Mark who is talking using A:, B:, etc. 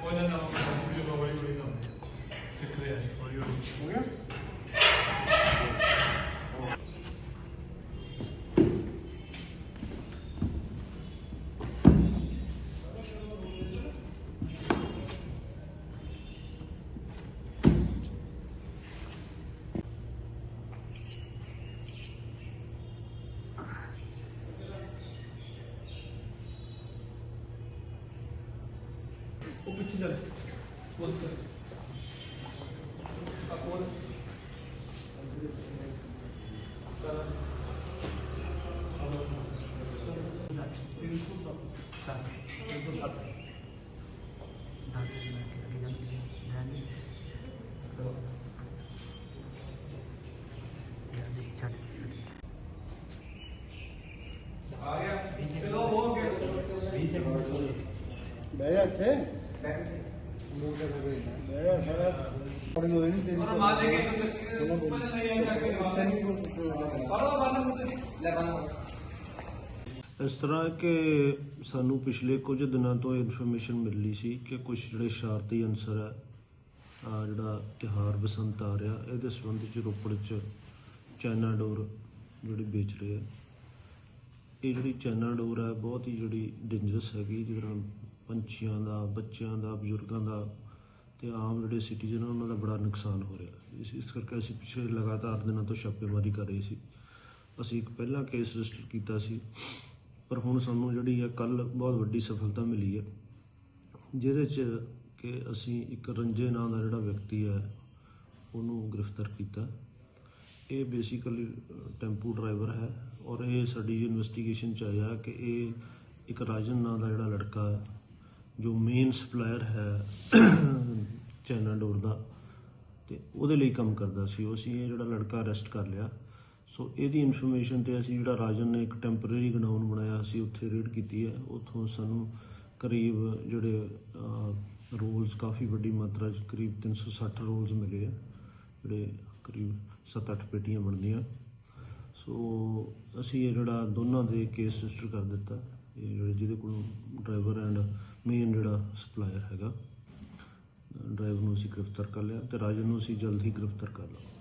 A: ਉਹਨਾਂ ਨਾਲ ਵੀਡੀਓ ਹੌਲੀ ਹੌਲੀ ਕੰਮ ਸਿੱਖ ਰਿਹਾ ਹੌਲੀ ਹੌਲੀ ਹੋ ਗਿਆ ਉਹ ਪਿੱਛੇ ਚੱਲ ਉਸ ਤੇ ਆਪੋਰ ਆ ਗਿਆ ਚਲੋ ਹੋ ਗਿਆ
B: ਬਹਿ ਜਾ ਇੱਥੇ
C: ਇਸ ਤਰ੍ਹਾਂ ਕਿ ਸਾਨੂੰ ਪਿਛਲੇ ਕੁਝ ਦਿਨਾਂ ਤੋਂ ਇਨਫੋਰਮੇਸ਼ਨ ਮਿਲੀ ਸੀ ਕਿ ਕੁਝ ਜਿਹੜੇ ਸ਼ਰਾਰਤੀ ਅਨਸਰ ਹੈ, ਆ ਜਿਹੜਾ ਤਿਹਾਰ ਬਸੰਤ ਆ ਰਿਹਾ, ਇਹਦੇ ਸੰਬੰਧ ਵਿੱਚ ਰੋਪੜ 'ਚ ਚਾਈਨਾ ਡੋਰ ਜਿਹੜੀ ਵੇਚ ਰਹੇ ਆ। ਇਹ ਜਿਹੜੀ ਚਾਈਨਾ ਡੋਰ ਹੈ, ਬਹੁਤ ਹੀ ਜਿਹੜੀ ਡੇਂਜਰਸ ਹੈਗੀ, ਜਿਹਦੇ ਨਾਲ ਪੰਛੀਆਂ ਦਾ, ਬੱਚਿਆਂ ਦਾ, ਬਜ਼ੁਰਗਾਂ ਦਾ ਤੇ ਆਮ ਜਿਹੜੇ ਸਿਟੀਜ਼ਨ ਉਹਨਾਂ ਦਾ ਬੜਾ ਨੁਕਸਾਨ ਹੋ ਰਿਹਾ। ਇਸ ਇਸ ਕਰਕੇ ਅਸੀਂ ਪਿਛਲੇ ਲਗਾਤਾਰ ਦਿਨਾਂ ਤੋਂ ਛਾਪੇਮਾਰੀ ਕਰ ਰਹੇ ਸੀ। ਅਸੀਂ ਇੱਕ ਪਹਿਲਾਂ ਕੇਸ ਰਜਿਸਟਰ ਕੀਤਾ ਸੀ, ਪਰ ਹੁਣ ਸਾਨੂੰ ਜਿਹੜੀ ਹੈ ਕੱਲ ਬਹੁਤ ਵੱਡੀ ਸਫਲਤਾ ਮਿਲੀ ਹੈ, ਜਿਹਦੇ 'ਚ ਕਿ ਅਸੀਂ ਇੱਕ ਰੰਜੇ ਨਾਂ ਦਾ ਜਿਹੜਾ ਵਿਅਕਤੀ ਹੈ, ਉਹਨੂੰ ਗ੍ਰਿਫਤਾਰ ਕੀਤਾ। ਇਹ ਬੇਸਿਕਲੀ ਟੈਂਪੂ ਡਰਾਈਵਰ ਹੈ ਔਰ ਇਹ ਸਾਡੀ ਇਨਵੈਸਟੀਗੇਸ਼ਨ ਚ ਆਇਆ ਕਿ ਇਹ ਇੱਕ ਰਾਜਨ ਨਾਂ ਦਾ ਜਿਹੜਾ ਲੜਕਾ ਹੈ ਜੋ ਮੇਨ ਸਪਲਾਇਰ ਹੈ ਚਾਈਨਾ ਡੋਰ ਦਾ, ਤੇ ਉਹਦੇ ਲਈ ਕੰਮ ਕਰਦਾ ਸੀ ਉਹ। ਅਸੀਂ ਇਹ ਜਿਹੜਾ ਲੜਕਾ ਅਰੈਸਟ ਕਰ ਲਿਆ। ਸੋ ਇਹਦੀ ਇਨਫੋਰਮੇਸ਼ਨ ਤੇ ਅਸੀਂ ਜਿਹੜਾ ਰਾਜਨ ਨੇ ਇੱਕ ਟੈਂਪਰੇਰੀ ਗਡਾਊਨ ਬਣਾਇਆ ਸੀ ਉੱਥੇ ਰੇਡ ਕੀਤੀ ਹੈ। ਉੱਥੋਂ ਸਾਨੂੰ ਕਰੀਬ ਜਿਹੜੇ ਰੋਲਸ ਕਾਫੀ ਵੱਡੀ ਮਾਤਰਾ 'ਚ ਕਰੀਬ 360 ਰੋਲਸ ਮਿਲੇ ਆ। ਜਿਹੜੇ ਕਰੀਬ 7-8 ਪੇਟੀਆਂ ਬਣਦੀਆਂ। ਸੋ ਅਸੀਂ ਇਹ ਜਿਹੜਾ ਦੋਨਾਂ ਦੇ ਕੇਸ ਰਜਿਸਟਰ ਕਰ ਦਿੱਤਾ। ਇਹ ਜਿਹੜੇ ਜਿਹਦੇ ਕੋਲ ਡਰਾਈਵਰ ਐਂਡ ਮੇਨ ਜਿਹੜਾ ਸਪਲਾਇਰ ਹੈਗਾ ਡਰਾਈਵਰ ਨੂੰ ਅਸੀਂ ਗ੍ਰਿਫਤਾਰ ਕਰ ਲਿਆ ਤੇ ਰਾਜਨ ਨੂੰ ਅਸੀਂ ਜਲਦ ਹੀ ਗ੍ਰਿਫਤਾਰ ਕਰ ਲਵਾਂਗੇ